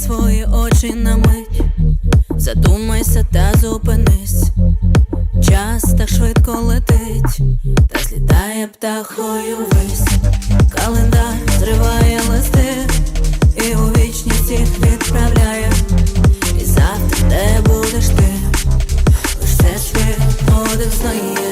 свої очі на мить, задумайся та зупинись, час та швидко летить, та злітає птахою вись, календар зриває листи, і у вічність їх відправляє, і завтра де будеш ти, лиш це світ один знає.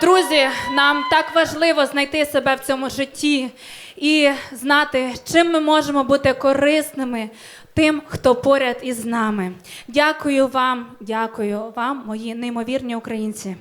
Друзі, нам так важливо знайти себе в цьому житті і знати, чим ми можемо бути корисними тим, хто поряд із нами. Дякую вам, дякую вам, мої неймовірні українці.